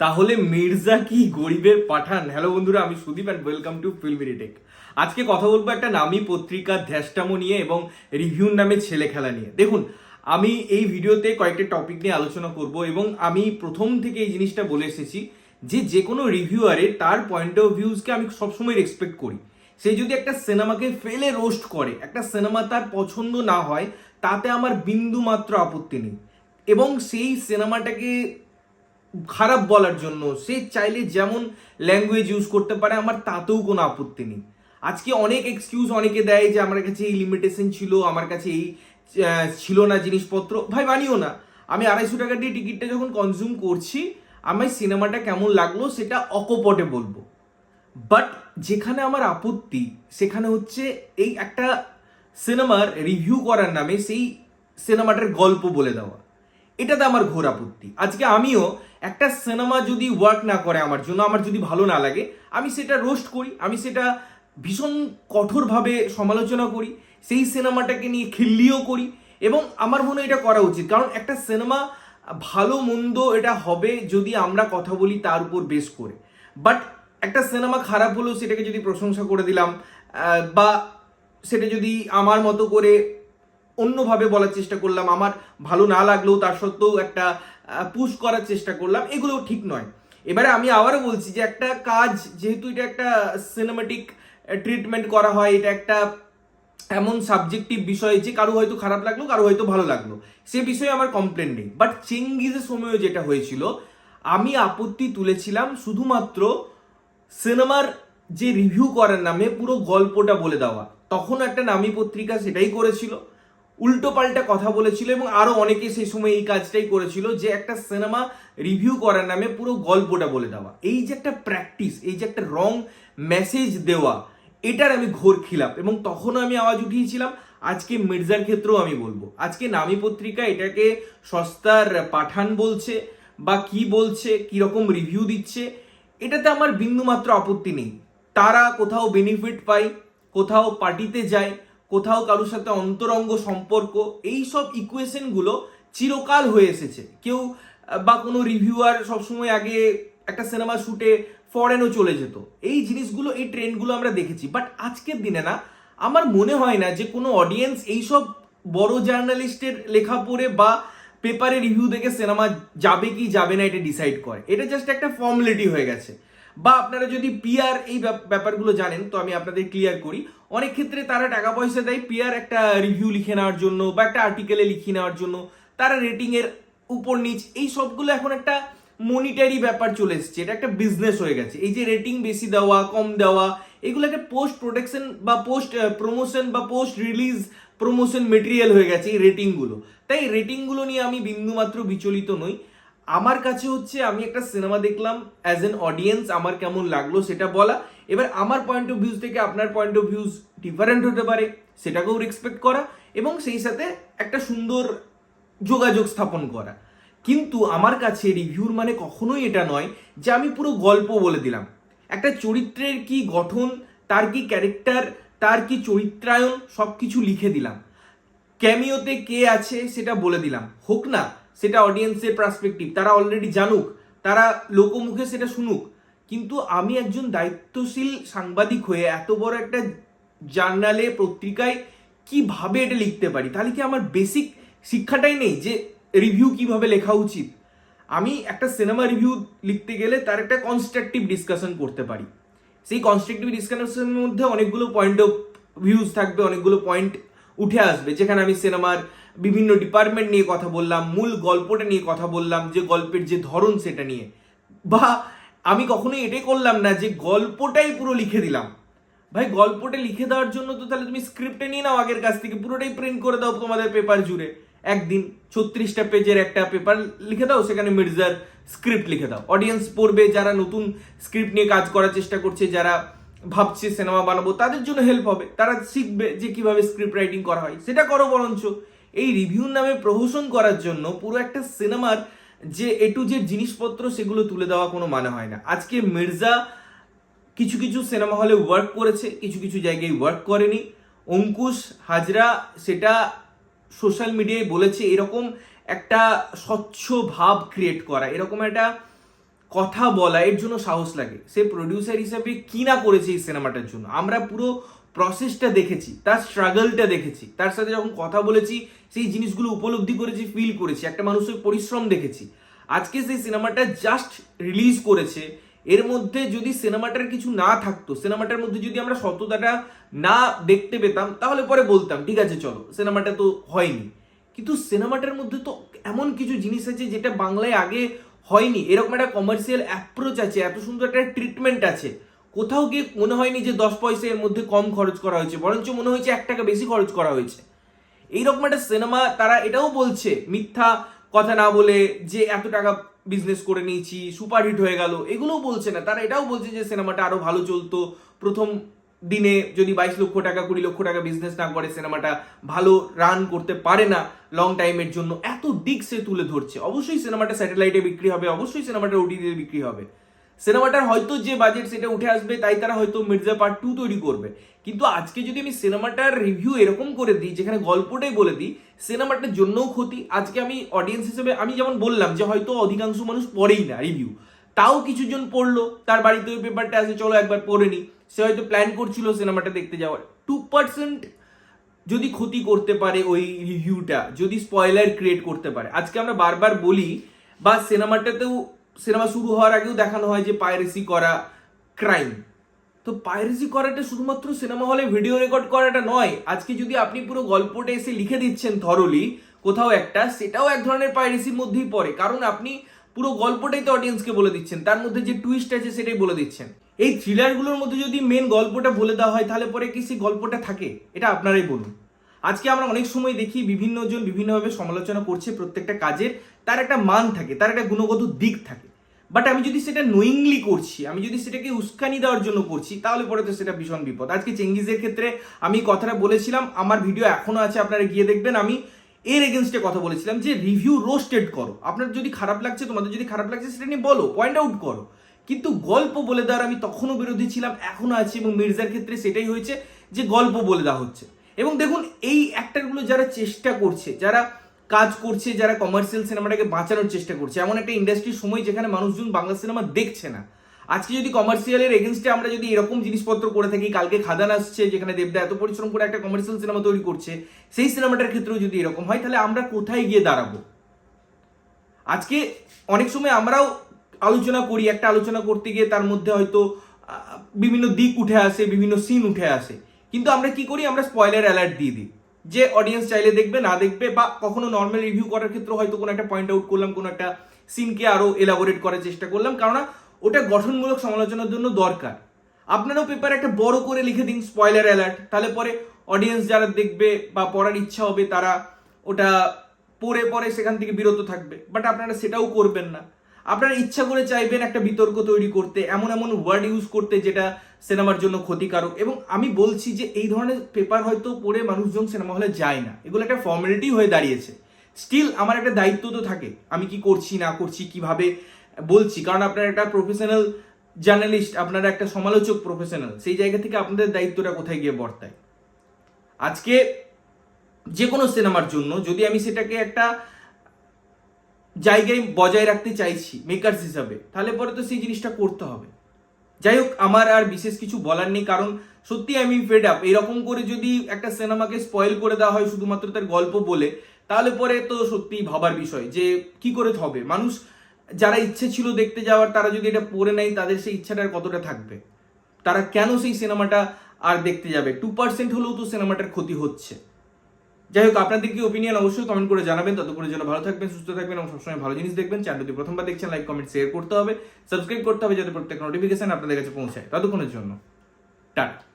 তাহলে মির্জা কি গরিবের পাঠান? হ্যালো বন্ধুরা, আমি Sudip and welcome to film tech আজকে কথা বলব একটা নামী পত্রিকা ধ্যাসটামো নিয়ে এবং রিভিউর নামে ছেলে খেলা নিয়ে। দেখুন, আমি এই ভিডিওতে কয়েকটা টপিক নিয়ে আলোচনা করব এবং আমি প্রথম থেকে এই জিনিসটা বলে এসেছি যে যে কোনো রিভিউয়ারে তার পয়েন্ট অফ ভিউজকে আমি সবসময় রেসপেক্ট করি। সে যদি একটা সিনেমাকে ফেলে রোস্ট করে, একটা সিনেমা তার পছন্দ না হয়, তাতে আমার বিন্দু মাত্র আপত্তি নেই। এবং সেই সিনেমাটাকে খারাপ বলার জন্য, সে চাইলে যেমন ল্যাঙ্গুয়েজ ইউজ করতে পারে, আমার তাতেও কোনো আপত্তি নেই। আজকে অনেক এক্সকিউজ অনেকে দেয় যে, আমার কাছে এই লিমিটেশন ছিল, আমার কাছে এই ছিল না জিনিসপত্র। ভাই বানিও না। আমি আড়াইশো টাকা দিয়ে টিকিটটা যখন কনজিউম করছি, আমার সিনেমাটা কেমন লাগল সেটা অকপটে বলব। বাট যেখানে আমার আপত্তি, সেখানে হচ্ছে এই একটা সিনেমার রিভিউ করার নামে সেই সিনেমাটার গল্প বলে দেওয়া। এটাতে আমার ঘোর আপত্তি আজকে আমিও একটা সিনেমা যদি ওয়ার্ক না করে আমার জন্য, আমার যদি ভালো না লাগে, আমি সেটা রোস্ট করি, আমি সেটা ভীষণ কঠোরভাবে সমালোচনা করি, সেই সিনেমাটাকে নিয়ে খিল্লিও করি এবং আমার মনে এটা করা উচিত। কারণ একটা সিনেমা ভালো, মন্দ এটা হবে যদি আমরা কথা বলি তার উপর বেস করে। বাট একটা সিনেমা খারাপ হলেও সেটাকে যদি প্রশংসা করে দিলাম বা সেটা যদি আমার মতো করে অন্যভাবে বলার চেষ্টা করলাম, আমার ভালো না লাগলেও তার সত্ত্বেও একটা পুশ করার চেষ্টা করলাম এগুলো ঠিক নয়। এবারে আমি আবারও বলছি যে একটা কাজ, যেহেতু এটা একটা সিনেমাটিক ট্রিটমেন্ট করা হয়, এটা একটা এমন সাবজেক্টিভ বিষয় যে কারও হয়তো খারাপ লাগল, কারও হয়তো ভালো লাগল। সে বিষয়ে আমার কমপ্লেন নেই। বাট চেঙ্গিজের সময়ও যেটা হয়েছিল, আমি আপত্তি তুলেছিলাম শুধুমাত্র সিনেমার যে রিভিউ করার নামে পুরো গল্পটা বলে দেওয়া। তখন একটা নামী পত্রিকা সেটাই করেছিল। উল্টো পাল্টা কথা বলেছিল এবং আরও অনেকে সেই সময় এই কাজটাই করেছিল যে একটা সিনেমা রিভিউ করার নামে পুরো গল্পটা বলে দেওয়া। এই যে একটা প্র্যাকটিস এই যে একটা রং মেসেজ দেওয়া, এটার আমি ঘোর খিলাপ এবং তখনও আমি আওয়াজ উঠিয়েছিলাম, আজকে মির্জার ক্ষেত্রেও আমি বলব। আজকে নামী পত্রিকা এটাকে সস্তার পাঠান বলছে বা কি বলছে, কীরকম রিভিউ দিচ্ছে, এটাতে আমার বিন্দুমাত্র আপত্তি নেই। তারা কোথাও বেনিফিট পায়, কোথাও পার্টিতে যায় কোথাও কারোর সাথে অন্তরঙ্গ সম্পর্ক এই সব ইকুয়েশনগুলো চিরকাল হয়ে এসেছে। কেউ বা কোনো রিভিউয়ার সবসময় আগে একটা সিনেমা শুটে ফরেনও চলে যেত। এই জিনিসগুলো, এই ট্রেন্ডগুলো আমরা দেখেছি। বাট আজকের দিনে না, আমার মনে হয় না যে কোনো অডিয়েন্স এইসব বড় জার্নালিস্টের লেখা পড়ে বা পেপারে রিভিউ দেখে সিনেমা যাবে কি যাবে না এটা ডিসাইড করে। এটা জাস্ট একটা ফর্মালিটি হয়ে গেছে। বা আপনারা যদি পিআর এই ব্যাপ- ব্যাপারগুলো জানেন, তো আমি আপনাদের ক্লিয়ার করি। অনেক ক্ষেত্রে তারা টাকা পয়সা দেয় পিআর একটা রিভিউ লিখে নেওয়ার জন্য বা একটা আর্টিকেলে লিখে নেওয়ার জন্য। তারা রেটিং এর উপর নিচ, এই সবগুলো এখন একটা মনিটারি ব্যাপার চলে এসেছে। এটা একটা বিজনেস হয়ে গেছে। এই যে রেটিং বেশি দেওয়া, কম দেওয়া, এগুলো একটা পোস্ট প্রোটেকশন বা পোস্ট প্রমোশন বা পোস্ট রিলিজ প্রমোশন মেটেরিয়াল হয়ে গেছে এই রেটিংগুলো তাই রেটিংগুলো নিয়ে আমি বিন্দুমাত্র বিচলিত নই। আমার কাছে হচ্ছে আমি একটা সিনেমা দেখলাম অ্যাজ এন অডিয়েন্স আমার কেমন লাগল সেটা বলা। এবার আমার পয়েন্ট অফ ভিউজ থেকে আপনার পয়েন্ট অফ ভিউজ ডিফারেন্ট হতে পারে, সেটাকেও রেসপেক্ট করা এবং সেই সাথে একটা সুন্দর যোগাযোগ স্থাপন করা। কিন্তু আমার কাছে রিভিউর মানে কখনোই এটা নয় যে আমি পুরো গল্প বলে দিলাম। একটা চরিত্রের কি গঠন, তার কি ক্যারেক্টার তার কি চরিত্রায়ন সব কিছু লিখে দিলাম। ক্যামিওতে কে আছে সেটা বলে দিলাম। হোক না সেটা অডিয়েন্সের পার্সপেক্টিভ তারা অলরেডি জানুক, তারা লোকমুখে সেটা শুনুক। কিন্তু আমি একজন দায়িত্বশীল সাংবাদিক হয়ে এত বড় একটা জার্নালে, পত্রিকায় কীভাবে এটা লিখতে পারি? তাহলে কি আমার বেসিক শিক্ষাটাই নেই যে রিভিউ কীভাবে লেখা উচিত? আমি একটা সিনেমা রিভিউ লিখতে গেলে তার একটা কনস্ট্রাকটিভ ডিসকাশন করতে পারি। সেই কনস্ট্রাকটিভ ডিসকাশনের মধ্যে অনেকগুলো পয়েন্ট অফ ভিউজ থাকবে, অনেকগুলো পয়েন্ট উঠে আসবে, যেখানে আমি সিনেমার বিভিন্ন ডিপার্টমেন্ট নিয়ে কথা বললাম, মূল গল্পটা নিয়ে কথা বললাম, যে গল্পের যে ধরন সেটা নিয়ে। বা আমি কখনোই এটাই করলাম না যে গল্পটাই পুরো লিখে দিলাম। ভাই, গল্পটা লিখে দেওয়ার জন্য তো তাহলে তুমি স্ক্রিপ্টে নিয়ে নাও আগের কাছ থেকে, পুরোটাই প্রিন্ট করে দাও তোমাদের পেপার জুড়ে। একদিন ছত্রিশটা পেজের একটা পেপার লিখে দাও, সেখানে মির্জার স্ক্রিপ্ট লিখে দাও। অডিয়েন্স পড়বে, যারা নতুন স্ক্রিপ্ট নিয়ে কাজ করার চেষ্টা করছে, যারা ভাবছে সিনেমা বানাবো, তাদের জন্য হেল্প হবে। তারা শিখবে যে কীভাবে স্ক্রিপ্ট রাইটিং করা হয়। সেটা করো বরঞ্চ। এই রিভিউর নামে প্রহসন করার জন্য পুরো একটা সিনেমার যে এ টু যে জিনিসপত্র সেগুলো তুলে দেওয়া কোনো মানে হয় না। আজকে মির্জা কিছু কিছু সিনেমা হলে ওয়ার্ক করেছে, কিছু কিছু জায়গায় ওয়ার্ক করেনি। অঙ্কুশ হাজরা সেটা সোশ্যাল মিডিয়ায় বলেছে, এরকম একটা স্বচ্ছ ভাব ক্রিয়েট করা, এরকম একটা কথা বলা, এর জন্য সাহস লাগে। সে প্রডিউসার হিসেবে কি না করেছে এই সিনেমাটার জন্য? আমরা পুরো প্রসেসটা দেখেছি, তার স্ট্রাগলটা দেখেছি, তার সাথে যখন কথা বলেছি, সেই জিনিসগুলো উপলব্ধি করেছি ফিল করেছি, একটা মানুষের পরিশ্রম দেখেছি। আজকে সেই সিনেমাটা জাস্ট রিলিজ করেছে, এর মধ্যে যদি সিনেমাটার কিছু না থাকতো সিনেমাটার মধ্যে যদি আমরা সততাটা না দেখতে পেতাম, তাহলে পরে বলতাম, ঠিক আছে, চলো সিনেমাটা তো হয়নি। কিন্তু সিনেমাটার মধ্যে তো এমন কিছু জিনিস আছে, যেটা বাংলায় আগে হয়নি। এরকম একটা কমার্শিয়াল অ্যাপ্রোচ আছে, এত সুন্দর একটা ট্রিটমেন্ট আছে। কোথাও গিয়ে মনে হয়নি যে দশ পয়সা এর মধ্যে কম খরচ করা হয়েছে, বরঞ্চ মনে হয়েছে এক টাকা বেশি খরচ করা হয়েছে। এইরকম একটা সিনেমা তারা এটাও বলছে, মিথ্যা কথা না বলে যে এত টাকা বিজনেস করে নিয়েছি সুপারহিট হয়ে গেল, এগুলোও বলছে না। তারা এটাও বলছে যে সিনেমাটা আরও ভালো চলতো, প্রথম দিনে যদি বাইশ লক্ষ টাকা, কুড়ি লক্ষ টাকা বিজনেস না করে সিনেমাটা ভালো রান করতে পারে না লং টাইমের জন্য, এত দিক সে তুলে ধরছে। অবশ্যই সিনেমাটা স্যাটেলাইটে বিক্রি হবে, অবশ্যই সিনেমাটা ওটিতে বিক্রি হবে। সিনেমাটার হয়তো যে বাজেট সেটা উঠে আসবে, তাই তারা হয়তো মির্জা পার্ট টু তৈরি করবে। কিন্তু আজকে যদি আমি সিনেমাটার রিভিউ এরকম করে দিই, যেখানে গল্পটাই বলে দিই, সিনেমাটার জন্যও ক্ষতি, আজকে আমি অডিয়েন্স হিসেবে আমি যেমন বললাম যে হয়তো অধিকাংশ মানুষ পড়েই না রিভিউ তাও কিছুজন পড়ল, তার বাড়িতে ওই পেপারটা আছে, চলো একবার পড়ে নি সে হয়তো প্ল্যান করছিল সিনেমাটা দেখতে যাওয়ার। টু পার্সেন্ট যদি ক্ষতি করতে পারে ওই রিভিউটা যদি স্পয়লার ক্রিয়েট করতে পারে। আজকে আমরা বারবার বলি, বা সিনেমাটাতেও সিনেমা শুরু হওয়ার আগেও দেখানো হয় যে পাইরেসি করা ক্রাইম। তো পাইরেসি করাটা শুধুমাত্র সিনেমা হলে ভিডিও রেকর্ড করাটা নয়, আজকে যদি আপনি পুরো গল্পটা এসে লিখে দিচ্ছেন থরলি কোথাও একটা, সেটাও এক ধরনের পাইরেসির মধ্যেই পড়ে। কারণ আপনি পুরো গল্পটাই তো অডিয়েন্সকে বলে দিচ্ছেন, তার মধ্যে যে টুইস্ট আছে সেটাই বলে দিচ্ছেন। এই থ্রিলারগুলোর মধ্যে যদি মেন গল্পটা বলে দেওয়া হয়, তাহলে পরে কি সেই গল্পটা থাকে? এটা আপনারাই বলুন। আজকে আমরা অনেক সময় দেখি বিভিন্ন জন বিভিন্নভাবে সমালোচনা করছে প্রত্যেকটা কাজের, তার একটা মান থাকে, তার একটা গুণগত দিক থাকে। বাট আমি যদি সেটা নোয়িংলি করছি, আমি যদি সেটাকে উস্কানি দেওয়ার জন্য করছি, তাহলে পরে তো সেটা ভীষণ বিপদ। আজকে চেঙ্গিজের ক্ষেত্রে আমি কথাটা বলেছিলাম, আমার ভিডিও এখনও আছে, আপনারা গিয়ে দেখবেন, আমি এর এগেনস্টে কথা বলেছিলাম যে রিভিউ রোস্টেড করো। আপনার যদি খারাপ লাগছে, তোমাদের যদি খারাপ লাগছে, সেটা নিয়ে বলো পয়েন্ট আউট করো। কিন্তু গল্প বলে দেওয়ার আমি তখনও বিরোধী ছিলাম, এখনও আছি এবং মির্জার ক্ষেত্রে সেটাই হয়েছে যে গল্প বলে দেওয়া হচ্ছে। এবং দেখুন, এই অ্যাক্টারগুলো যারা চেষ্টা করছে, যারা কাজ করছে, যারা কমার্শিয়াল সিনেমাটাকে বাঁচানোর চেষ্টা করছে। এমন একটা ইন্ডাস্ট্রির সময় যেখানে মানুষজন বাংলা সিনেমা দেখছে না। আজকে যদি কমার্শিয়ালের এগেনস্টে আমরা যদি এরকম জিনিসপত্র করে থাকি, কালকে খাদান আসছে, যেখানে দেবদা এত পরিশ্রম করে একটা কমার্শিয়াল সিনেমা তৈরি করছে, সেই সিনেমাটার ক্ষেত্রেও যদি এরকম হয়, তাহলে আমরা কোথায় গিয়ে দাঁড়াবো? আজকে অনেক সময় আমরাও আলোচনা করি, একটা আলোচনা করতে গিয়ে তার মধ্যে হয়তো বিভিন্ন দিক উঠে আসে, বিভিন্ন সিন উঠে আসে। কিন্তু আমরা কি করি? আমরা স্পয়লার অ্যালার্ট দিয়ে দিই। যে অডিয়েন্স চাইলে দেখবে, না দেখবে, বা কখনো নর্মাল রিভিউ করার ক্ষেত্রে হয়তো কোনো একটা পয়েন্ট আউট করলাম, কোনো একটা সিনকে আরও এলাবোরেট করার চেষ্টা করলাম কারণ ওটা গঠনমূলক সমালোচনার জন্য দরকার। আপনারাও পেপার একটা বড় করে লিখে দিন স্পয়লার অ্যালার্ট তাহলে পরে অডিয়েন্স যারা দেখবে বা পড়ার ইচ্ছা হবে, তারা ওটা পড়ে পরে সেখান থেকে বিরত থাকবে। বাট আপনারা সেটাও করবেন না। আপনারা ইচ্ছা করে চাইবেন একটা বিতর্ক তৈরি করতে, এমন এমন ওয়ার্ড ইউজ করতে, যেটা সিনেমার জন্য ক্ষতিকারক। এবং আমি বলছি যে এই ধরনের পেপার হয়তো পড়ে মানুষজন সিনেমা হলে যায় না। এগুলো একটা ফর্মালিটি হয়ে দাঁড়িয়েছে। স্টিল আমার একটা দায়িত্ব তো থাকে। আমি কি করছি, না করছি, কীভাবে বলছি? কারণ আপনার একটা প্রফেশনাল জার্নালিস্ট আপনারা একটা সমালোচক প্রফেশনাল সেই জায়গা থেকে আপনাদের দায়িত্বটা কোথায় গিয়ে বর্তায়? আজকে যে কোনো সিনেমার জন্য যদি আমি সেটাকে একটা জায়গায় বজায় রাখতে চাইছি মেকার্স হিসাবে, তাহলে পরে তো সেই জিনিসটা করতে হবে। যাই হোক আমার আর বিশেষ কিছু বলার নেই, কারণ সত্যি আমি ফেড আপ এরকম করে যদি একটা সিনেমাকে স্পয়েল করে দেওয়া হয় শুধুমাত্র তার গল্প বলে, তাহলে পরে তো সত্যি ভাবার বিষয় যে কি করে হবে। মানুষ, যারা ইচ্ছে ছিল দেখতে যাওয়ার, তারা যদি এটা পড়ে নেয়, তাদের সেই ইচ্ছাটা আর কতটা থাকবে? তারা কেন সেই সিনেমাটা আর দেখতে যাবে? টু পার্সেন্ট হলেও তো সিনেমাটার ক্ষতি হচ্ছে। যাই হোক আপনাদের কি ওপিনিয়ন অবশ্যই কমেন্ট করে জানাবেন। ততক্ষণের জন্য ভালো থাকবেন, সুস্থ থাকবেন এবং সবসময় ভালো জিনিস দেখবেন। চ্যানেলটি প্রথমবার দেখছেন লাইক কমেন্ট শেয়ার করতে হবে। সাবস্ক্রাইব করতে হবে যাতে প্রত্যেক নোটিফিকেশন আপনাদের কাছে পৌঁছায়। ততক্ষণের জন্য, টাটা।